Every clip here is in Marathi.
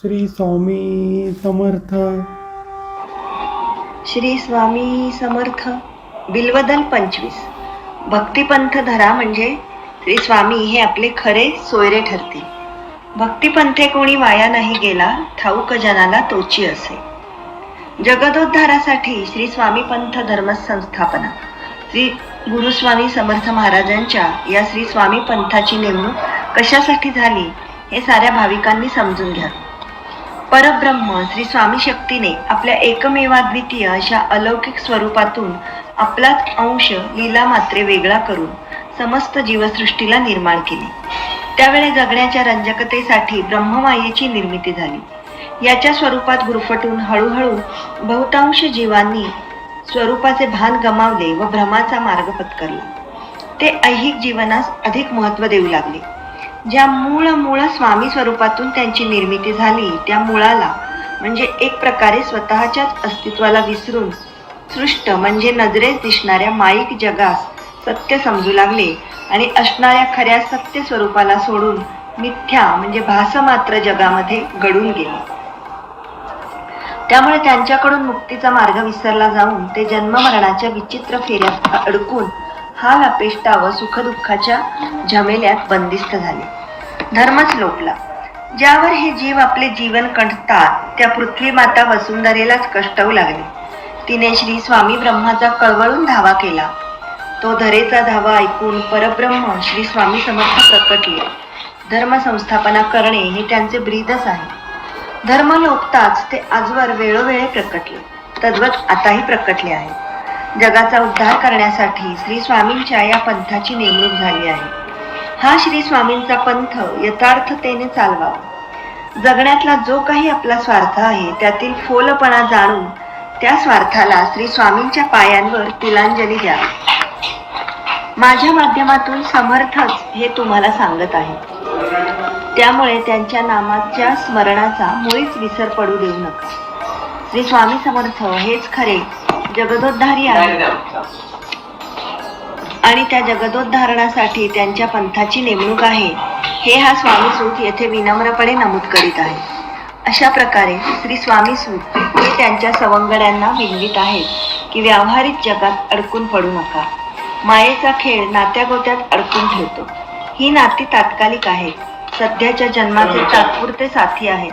श्री स्वामी समर्थ. श्री स्वामी समर्थ. बिल्वदल पंचवीस. भक्तिपंथ धरा म्हणजे श्री स्वामी हे आपले खरे सोयरे ठरतील. भक्तिपंथे कोणी वाया नाही गेला ठाऊक जनाला तोची असे. जगदोद्धारासाठी श्री स्वामी पंथ धर्म संस्थापना. श्री गुरुस्वामी समर्थ महाराजांच्या या श्री स्वामी पंथाची नेमणूक कशासाठी झाली हे साऱ्या भाविकांनी समजून घ्या. परब्रह्म श्री स्वामी शक्तीने आपल्या एकमेवाद्वितीय अशा अलौकिक स्वरूपातून आपलाच अंश लीला मात्रे वेगळा करून समस्त जीवसृष्टीला निर्माण केली. त्यावेळी जगण्याच्या रंजकतेसाठी ब्रह्ममायेची निर्मिती झाली. याच्या स्वरूपात गुरफटून हळूहळू बहुतांश जीवांनी स्वरूपाचे भान गमावले व भ्रमाचा मार्ग पत्करला. ते ऐहिक जीवनास अधिक महत्त्व देऊ लागले. ज्या मूळ मूळ स्वामी स्वरूपातून त्यांची निर्मिती झाली त्या मुळाला म्हणजे एक प्रकारे स्वतःच्याच अस्तित्वाला विसरून सृष्ट म्हणजे नजरेस दिसणाऱ्या माईक जगास सत्य समजू लागले आणि असणाऱ्या खऱ्या सत्य स्वरूपाला सोडून मिथ्या म्हणजे भासमात्र जगामध्ये गडून गेले. त्यामुळे त्यांच्याकडून मुक्तीचा मार्ग विसरला जाऊन ते जन्म मरणाच्या विचित्र फेऱ्यात अडकून हाल अपेष्टा व सुखदुःखाच्या झमेल्यात बंदिस्त झाले. धर्मच लोटला. ज्यावर हे जीव आपले जीवन कंठतात त्या पृथ्वी माता वसुंधरेलाच कष्टवू लागले. तिने श्री स्वामी ब्रह्माचा कळवळून धावा केला. तो धरेचा धावा ऐकून परब्रह्म श्री स्वामी समर्थ प्रकटले धर्म संस्थापना करणे हे त्यांचे ब्रीदच आहे. धर्म लोकताच ते आजवर वेळोवेळी प्रकटले. तद्वत आताही प्रकटले आहे. जगाचा उद्धार करण्यासाठी श्री स्वामींच्या या पंथाची नेमणूक झाली आहे. हा श्री स्वामींचा पंथ यथार्थतेने चालवावा जगण्यातला जो काही आपला स्वार्थ आहे त्यातील फोलपणा जाणून त्या स्वार्थाला श्री स्वामींच्या पायांवर तिलांजली द्या. माझ्या माध्यमातून समर्थच हे तुम्हाला सांगत आहे. त्यामुळे त्यांच्या नामाच्या स्मरणाचा मुळीच विसर पडू देऊ नका. श्री स्वामी समर्थ हेच खरे जगदोद्धारी आहे आणि त्या जगदोद्धारणासाठी त्यांच्या पंथाची नेमणूक आहे हे हा स्वामी सूत येथे विनम्रपणे नमूद करीत आहे. अशा प्रकारे श्री स्वामी सूत हे त्यांच्या सवंगड्यांना विनवित आहेत की व्यावहारिक जगात अडकून पडू नका. मायेचा खेळ नात्यागोत्यात अडकून ठेवतो. ही नाती तात्कालिक आहेत. सध्याच्या जन्माचे तात्पुरते साथी आहेत.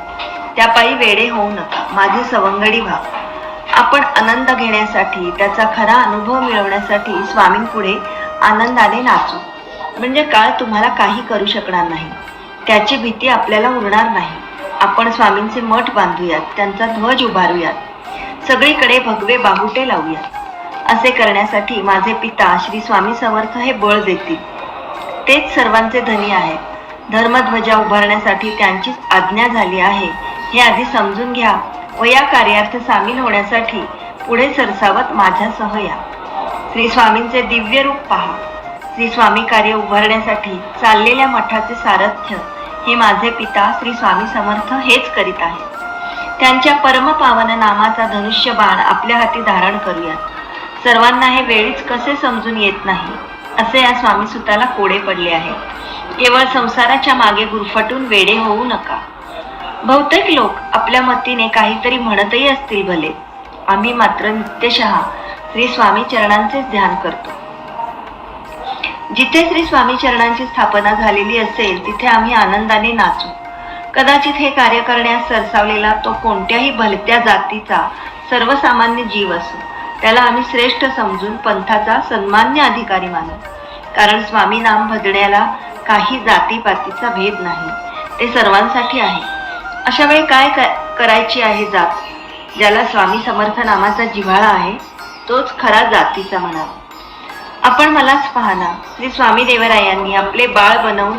त्यापायी वेडे होऊ नका. माझे सवंगडी व्हा. आपण आनंद घेण्यासाठी त्याचा खरा अनुभव मिळवण्यासाठी स्वामींपुढे आनंदाने नाचू. म्हणजे काळ तुम्हाला काही करू शकणार नाही. त्याची भीती आपल्याला उरणार नाही. आपण स्वामींचे मठ बांधूयात त्यांचा ध्वज उभारूयात. सगळीकडे भगवे बाहुटे लावूयात. असे करण्यासाठी माझे पिता श्री स्वामी समर्थ हे बळ देतील. तेच सर्वांचे धनी आहेत. धर्मध्वजा उभारण्यासाठी त्यांचीच आज्ञा झाली आहे. हे आधी समजून घ्या. व या कार्यार्थ सामील होण्यासाठी पुढे सरसावत माझ्यासह या. श्री स्वामींचे दिव्य रूप पहा. श्री स्वामी कार्य उभारण्यासाठी चाललेल्या मठाचे सारथ्य हे माझे पिता श्री स्वामी समर्थ हेच करीत आहे त्यांच्या परमपावन नामाचा धनुष्य बाण आपल्या हाती धारण करूयात. सर्वांना हे वेळीच कसे समजून येत नाही असे या स्वामी सुताला कोडे पडले आहे केवळ संसाराच्या मागे गुरफटून वेडे होऊ नका. बहुतेक लोक आपल्या मतीने काहीतरी म्हणतही असतील भले. आम्ही मात्र नित्यशः श्री स्वामी चरणांचे ध्यान करतो. जिथे श्री स्वामी चरणांची स्थापना झालेली असेल तिथे आम्ही आनंदाने नाचू. कदाचित हे कार्य करण्यास सरसावलेला तो कोणत्याही भलत्या जातीचा सर्वसामान्य जीव असो त्याला आम्ही श्रेष्ठ समजून पंथाचा सन्मान्य अधिकारी मानू. कारण स्वामी नाम भजण्याला काही जातीपातीचा भेद नाही ते सर्वांसाठी आहे. अशा वेळी काय करायची आहे जात? ज्याला स्वामी समर्थ नामाचा जिव्हाळा आहे तोच खरा जातीचा म्हणा. आपण मलाच पाहना श्री स्वामी देवरायांनी आपले बाळ बनवून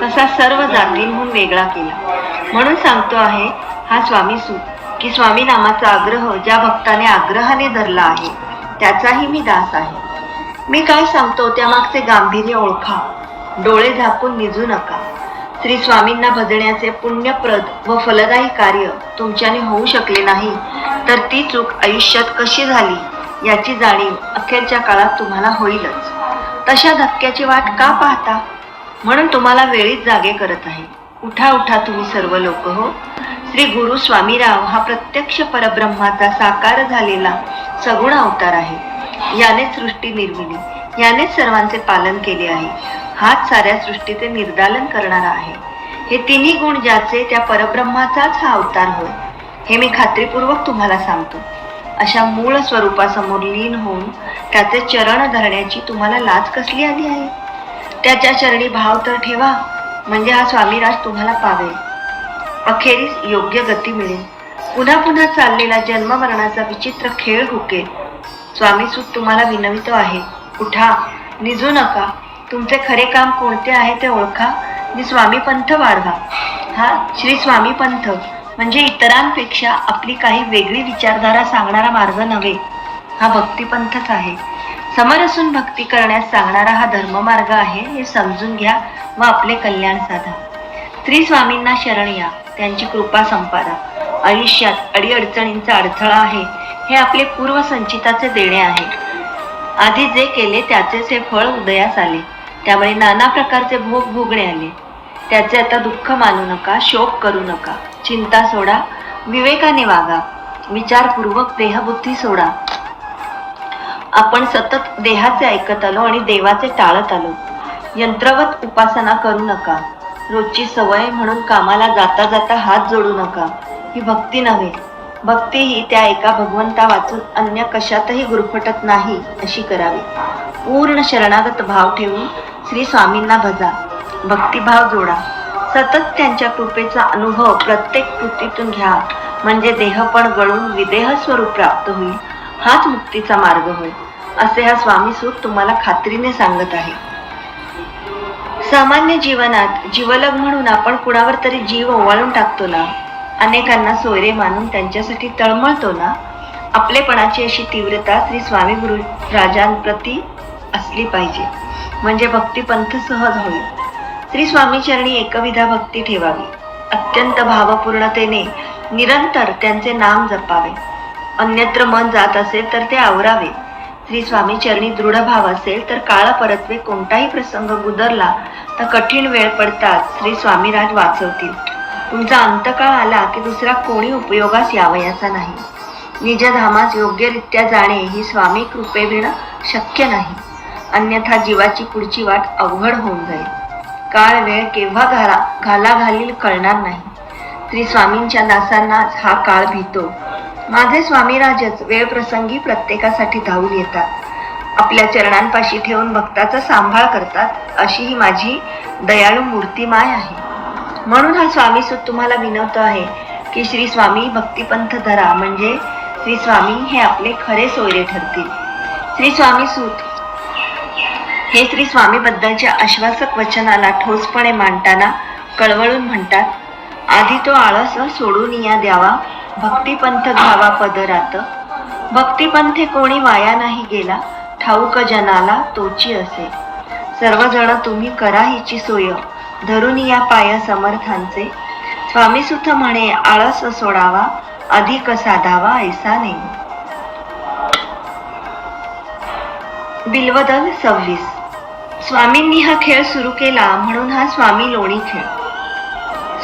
कसा सर्व जातींहून वेगळा केला. म्हणून सांगतो आहे हा स्वामी सूत की स्वामी नामाचा आग्रह ज्या भक्ताने आग्रहाने धरला आहे त्याचाही मी दास आहे. मी काय सांगतो त्यामागचे गांभीर्य ओळखा डोळे झाकून निजू नका. श्री स्वामींना भजण्याचे पुण्यप्रद व फलदायी कार्य तुमच्याने होऊ शकले नाही तर ती चूक आयुष्यात कशी झाली याची जाणीव अखेरच्या काळात तुम्हाला होईलच. तशा धक्क्याची वाट का पाहता? म्हणून तुम्हाला वेळीच जागे करत आहे. उठा उठा तुम्ही सर्व लोक हो. श्री गुरु स्वामीराव हा प्रत्यक्ष परब्रह्माचा साकार झालेला सगुण अवतार आहे. यानेच सृष्टी निर्मिली. यानेच सर्वांचे पालन केले आहे. हाच साऱ्या सृष्टीचे निर्दालन करणारा आहे. हे तिन्ही गुण ज्याचे त्या परब्रह्माचाच हा अवतार होय हे मी खात्रीपूर्वक तुम्हाला सांगतो. अशा मूळ स्वरूपासमोर लीन होऊन त्याचे चरण धरण्याची तुम्हाला लाज कसली आली आहे? त्याच्या चरणी भाव तर ठेवा म्हणजे हा स्वामीराज तुम्हाला पावेल. अखेरीस योग्य गती मिळेल. पुन्हा पुन्हा चाललेला जन्ममरणाचा विचित्र खेळ हुकेल. स्वामी सुत तुम्हाला विनवितो आहे उठा निजू नका. तुमचे खरे काम कोणते आहे ते ओळखा. आणि स्वामी पंथ वाढवा. हा श्री स्वामी पंथ. म्हणजे इतरांपेक्षा आपली काही वेगळी विचारधारा सांगणारा मार्ग नव्हे. हा भक्तिपंथच आहे. समरसून भक्ती करण्यास सांगणारा हा धर्ममार्ग आहे हे समजून घ्या व आपले कल्याण साधा. श्री स्वामींना शरण या. त्यांची कृपा संपादा. आयुष्यात अडीअडचणींचा अडथळा आहे हे आपले पूर्वसंचिताचे देणे आहे. आधी जे केले त्याचेच हे फळ उदयास आले. त्यामुळे नाना प्रकारचे भोग भोगणे आले. त्याचे आता दुःख मानू नका शोक करू नका. चिंता सोडा विवेकाने वागा. विचारपूर्वक देहबुद्धी सोडा. आपण सतत देहाचे ऐकत आलो आणि देवाचे टाळत आलो. यंत्रवत उपासना करू नका. रोजची सवय म्हणून कामाला जाता जाता हात जोडू नका. ही भक्ती नव्हे. भक्ती ही त्या एका भगवंता वाचून अन्य कशातही गुरफटत नाही अशी करावी. पूर्ण शरणागत भाव ठेवून श्री स्वामींना भजा. भक्तिभाव जोडा. सतत त्यांच्या कृपेचा अनुभव प्रत्येक कृतीतून घ्या. म्हणजे देह पण गळून विदेह स्वरूप प्राप्त होईल. हाच मुक्तीचा मार्ग होय. असे हा स्वामी सूत तुम्हाला खात्रीने सांगत आहे. सामान्य जीवनात जीवलग म्हणून आपण कुणावर तरी जीव ओवाळून टाकतो ना? अनेकांना सोयरे मानून त्यांच्यासाठी तळमळतो ना? आपलेपणाची अशी तीव्रता श्री स्वामी गुरु राजांप्रती असली पाहिजे. म्हणजे भक्तिपंथ सहज होईल. श्री स्वामी चरणी एकविधा भक्ती ठेवावी. अत्यंत भावपूर्णतेने निरंतर त्यांचे नाम जपावे. अन्यत्र मन जात असेल तर ते आवरावे. श्री स्वामी चरणी दृढ भाव असेल तर काळ परत्वे कोणताही प्रसंग गुदरला तर कठीण वेळ पडताच श्री स्वामीराज वाचवतील. तुमचा अंतकाळ आला की दुसरा कोणी उपयोगास यावयाचा नाही. निजधामास योग्यरित्या जाणे ही स्वामी कृपेविण शक्य नाही. अन्यथा जीवाची पुढची वाट अवघड होऊन जाईल. काळ वेळ केव्हा घाला घाला घालील कळणार नाही. श्री स्वामींच्या दासांनाच हा काळ भीतो. माझे स्वामीराजच वेळ प्रसंगी प्रत्येकासाठी धावून येतात. आपल्या चरणांपाशी ठेवून भक्ताचा सांभाळ करतात अशी ही माझी दयाळू मूर्तिमाय आहे. म्हणून हा स्वामी सुत तुम्हाला विनवतो आहे की श्री स्वामी भक्तिपंथ धरा म्हणजे श्री स्वामी हे आपले खरे सोयरे ठरतील. श्री स्वामी सूत हे श्री स्वामीबद्दलच्या आश्वासक वचनाला ठोसपणे मांडताना कळवळून म्हणतात आधी तो आळस सोडून या द्यावा भक्तिपंथ घ्यावा पदरात. भक्तिपंथे कोणी वाया नाही गेला ठाऊक जनाला तोची असे. सर्वजण तुम्ही करा हिची सोय धरून या पाय समर्थांचे. स्वामी सुत म्हणे आळस सोडावा अधिक साधावा ऐसा नाही. बिलवदल सव्वीस. स्वामींनी हा खेळ सुरू केला म्हणून हा स्वामी लोणी खेळ.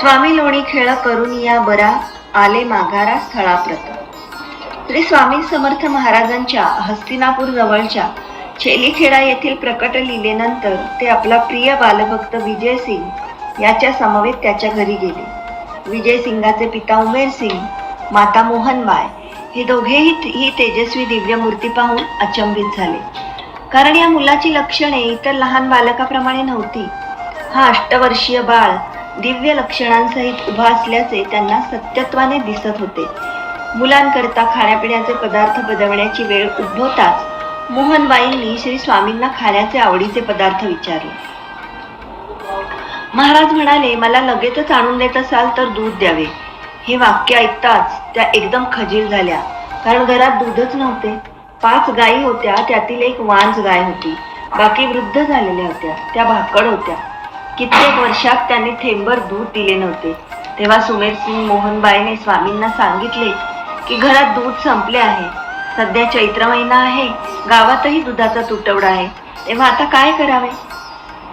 स्वामी लोणी खेळ करून या बरा आले माघारा स्थळाप्रत. श्री स्वामी समर्थ महाराजांच्या हस्तिनापूर जवळच्या छेलीखेडा येथील प्रकट लिलेनंतर ते आपला प्रिय बालभक्त विजय सिंग याच्या समवेत त्याच्या घरी गेले. विजय सिंगाचे पिता उमेर सिंग माता मोहनबाय हे दोघेही ही तेजस्वी दिव्य मूर्ती पाहून अचंबित झाले. कारण या मुलाची लक्षणे इतर लहान बालकाप्रमाणे नव्हती. हा अष्टवर्षीय बाळ दिव्य लक्षणांसहित उभा असल्याचे त्यांना सत्यत्वाने दिसत होते. मुलांकरता खाण्यापिण्याचे पदार्थ बनवण्याची वेळ उद्भवताच मोहनबाईंनी श्री स्वामींना खाण्याचे आवडीचे पदार्थ विचारले. महाराज म्हणाले मला लगेचच आणून देत असाल तर दूध द्यावे. हे वाक्य ऐकताच त्या एकदम खजील झाल्या. कारण घरात दूधच नव्हते. पाच गायी होत्या त्यातील एक वांज गाय होती. बाकी वृद्ध झालेल्या होत्या त्या भाकड होत्या. कित्येक वर्षात त्यांनी थेंबर दूध दिले नव्हते. तेव्हा सुमेर सिंग मोहनबाईने स्वामींना सांगितले की घरात दूध संपले आहे. सध्या चैत्र महिना आहे. गावातही दुधाचा तुटवडा आहे. तेव्हा आता काय करावे?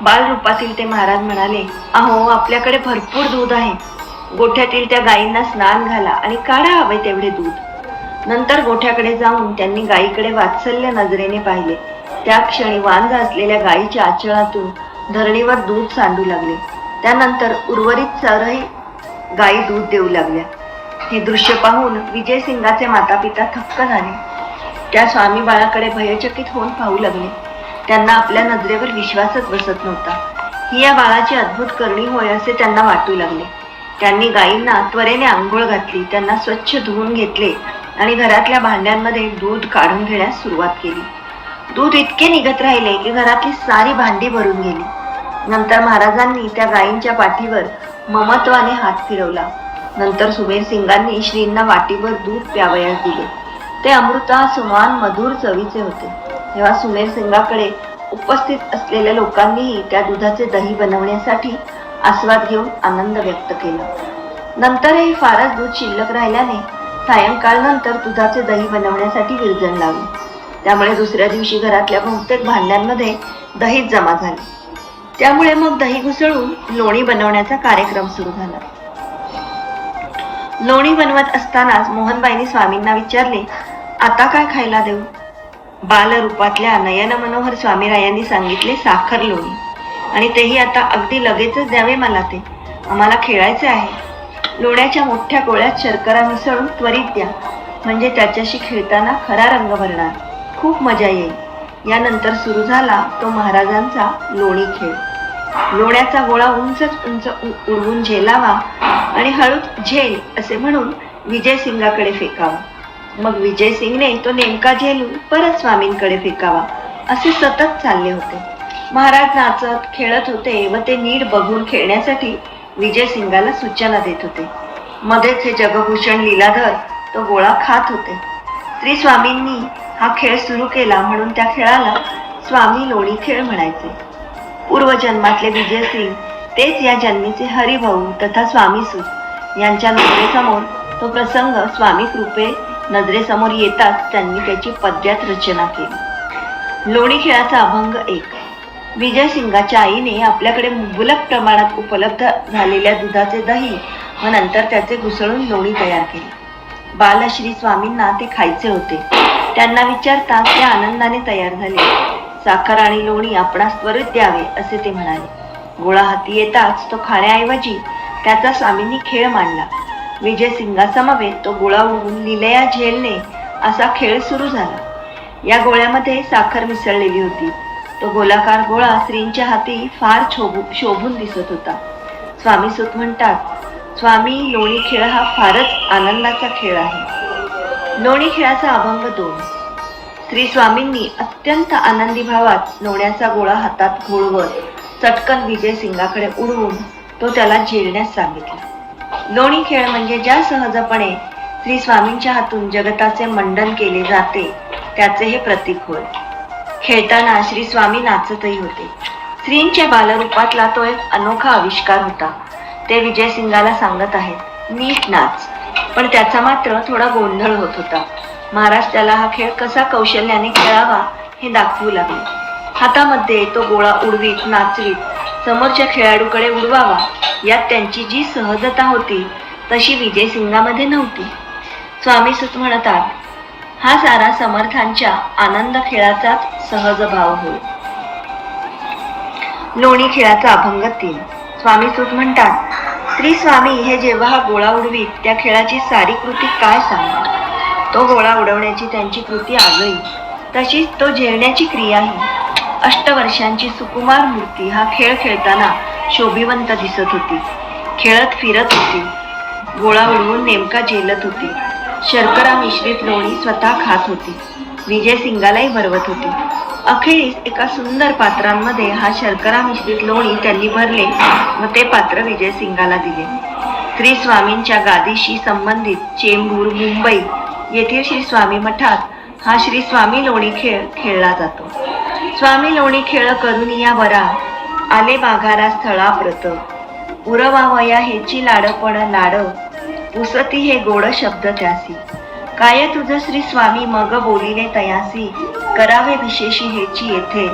बालरूपातील ते महाराज म्हणाले अहो आपल्याकडे भरपूर दूध आहे. गोठ्यातील त्या गायींना स्नान घाला आणि काढा हवे तेवढे दूध. नंतर गोठ्याकडे जाऊन त्यांनी गायीकडे वात्सल्य नजरेने पाहिले. त्या क्षणी वांज असलेल्या गायीच्या आचळातून धरणीवर दूध सांडू लागले. त्यानंतर उर्वरित चारही गायी दूध देऊ लागल्या. हे दृश्य पाहून विजय सिंगाचे माता पिता थक्क झाले. त्या स्वामी बाळाकडे भयचकित होऊन पाहू लागले. त्यांना आपल्या नजरेवर विश्वासच बसत नव्हता. ही या बाळाची अद्भुत करणी होय असे त्यांना वाटू लागले. त्यांनी गायींना त्वरेने आंघोळ घातली त्यांना स्वच्छ धुवून घेतले आणि घरातल्या भांड्यांमध्ये दूध काढून घेण्यास सुरुवात केली. दूध इतके निघत राहिले की घरातली सारी भांडी भरून गेली. नंतर महाराजांनी त्या गायींच्या पाठीवर ममत्वाने हात फिरवला. नंतर सुमेर सिंगांनी श्रींना वाटीवर दूध प्यावयास दिले. ते अमृता सुमान मधुर चवीचे होते. तेव्हा सुमेर सिंगाकडे उपस्थित असलेल्या लोकांनीही त्या दुधाचे दही बनवण्यासाठी आस्वाद घेऊन आनंद व्यक्त केला. नंतरही फारच दूध शिल्लक राहिल्याने सायंकाळ नंतर दुधाचे दही बनवण्यासाठी विरजण लावली. त्यामुळे दुसऱ्या दिवशी घरातल्या बहुतेक भांड्यांमध्ये दहीच जमा झाले. त्यामुळे मग दही घुसळून लोणी बनवण्याचा कार्यक्रम सुरू झाला. लोणी बनवत असतानाच मोहनबाईंनी स्वामींना विचारले आता काय खायला देऊ? बालरूपातल्या नयन मनोहर स्वामीरायांनी सांगितले साखर लोणी. आणि तेही आता अगदी लगेचच द्यावे मला ते. आम्हाला खेळायचे आहे. लोण्याच्या मोठ्या गोळ्यात शर्करा मिसळून त्वरित द्या. म्हणजे त्याच्याशी खेळताना खरा रंग भरणार. खूप मजा येईल. यानंतर सुरू झाला तो महाराजांचा लोणी खेळ. लोण्याचा गोळा उंचच उंच उ- उडवून झेलावा आणि हळूच झेल असे म्हणून विजय सिंगाकडे फेकावा. मग विजय सिंगने तो नेमका झेलून परत स्वामींकडे फेकावा. असे सतत चालले होते. महाराज नाचत खेळत होते व ते नीट बघून खेळण्यासाठी विजय सिंगाला सूचना देत होते. मध्येच हे जगभूषण लीलाधर तो गोळा खात होते. श्री स्वामींनी हा खेळ सुरू केला म्हणून त्या खेळाला स्वामी लोणी खेळ म्हणायचे. पूर्वजन्मातले विजय सिंग तेच या जन्मीचे हरिभाऊ तथा स्वामी सुत यांच्या नजरेसमोर तो प्रसंग स्वामी कृपे नजरेसमोर येताच त्यांनी त्याची पद्यात रचना केली. लोणी खेळाचा अभंग एक. विजय सिंगाच्या आईने आपल्याकडे मुबलक प्रमाणात उपलब्ध झालेल्या दुधाचे दही व नंतर त्याचे घुसळून लोणी तयार केली. बालश्री स्वामींना ते खायचे होते. त्यांना विचारता ते आनंदाने तयार झाले. साखर आणि लोणी आपणास त्वरित द्यावे असे ते म्हणाले. गोळा हाती येताच तो खाण्याऐवजी त्याचा स्वामींनी खेळ मांडला. विजय सिंगासमवेत तो गोळा उडवून लिलया झेलणे असा खेळ सुरू झाला. या गोळ्यामध्ये साखर मिसळलेली होती. तो गोलाकार गोळा स्त्रींच्या हाती फार शोभू शोभून दिसत होता. स्वामी सुत म्हणतात स्वामी लोणी खेळ हा फारच आनंदाचा खेळ आहे. लोणी खेळाचा अभंग दोन. श्री स्वामींनी अत्यंत आनंदी भावात लोण्याचा गोळा हातात घोळवत चटकन विजय सिंगाकडे उडवून तो त्याला झेलण्यास सांगितला. लोणी खेळ म्हणजे ज्या सहजपणे श्री स्वामींच्या हातून जगताचे मंडन केले जाते त्याचे हे प्रतीक होय. खेळताना श्री स्वामी नाचतही होते. स्त्रींच्या बालरूपातला तो एक अनोखा आविष्कार होता. ते विजय सिंगाला सांगत आहेत नीट नाच. पण त्याचा मात्र थोडा गोंधळ होत होता. महाराज त्याला हा खेळ कसा कौशल्याने खेळावा हे दाखवू लागले. हातामध्ये तो गोळा उडवीत नाचवीत समोरच्या खेळाडूकडे उडवावा यात त्यांची जी सहजता होती तशी विजय सिंगामध्ये नव्हती. स्वामी सुत म्हणतात हा सारा समर्थांच्या आनंद खेळाचाच सहज भाव होय. लोणी खेळाचा अभंग तीन. स्वामी सूत म्हणतात श्री स्वामी हे जेव्हा हा गोळा उडवीत त्या खेळाची सारी कृती काय सांगा? तो गोळा उडवण्याची त्यांची कृती आगळी तशीच तो झेलण्याची क्रियाही. अष्टवर्षांची सुकुमार मूर्ती हा खेळ खेळताना शोभिवंत दिसत होती. खेळत फिरत होती. गोळा उडवून नेमका झेलत होती. शर्करा मिश्रित लोणी स्वतः खात होती. विजय सिंगालाही भरवत होती. अखेरीस एका सुंदर पात्रांमध्ये हा शर्करा मिश्रित लोणी त्यांनी भरले व ते पात्र विजय सिंगाला दिले. श्री स्वामींच्या गादीशी संबंधित चेंबूर मुंबई येथील श्री स्वामी मठात हा श्री स्वामी लोणी खेळ खेळला जातो. स्वामी लोणी खेळ करून या बरा आले माघारा स्थळा व्रत उरवावया हेची लाडपण लाड पुसती हे गोड शब्द त्यासी. काय तुझ श्री स्वामी मग बोलिले तयासी? करावे विशेषी हेची येथे.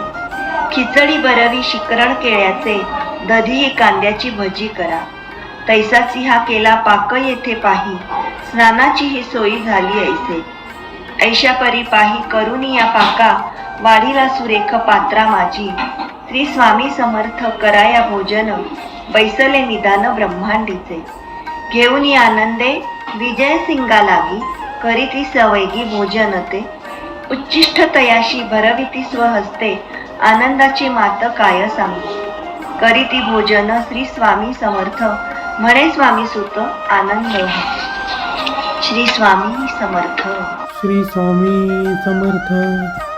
खिचडी बरवी शिकरण केळ्याचे दधी कांद्याची भजी करा. तैसाची हा केला पाक येथे पाही स्नानाची ही सोयी झाली ऐसे. ऐशा परी पाही करुनी या पाका वाढीला सुरेख पात्रा माझी. श्री स्वामी समर्थ कराया भोजन बैसले निदान ब्रह्मांडीचे. घेऊन या आनंदे विजय सिंगा लागी करीती सवैगी भोजन ते उच्चिष्ट तयाशी भरविती स्वहस्ते आनंदाची मात काय सांगू? करीती भोजन श्री स्वामी समर्थ म्हणे स्वामी सुत आनंद. श्री स्वामी समर्थ. श्री स्वामी समर्थ.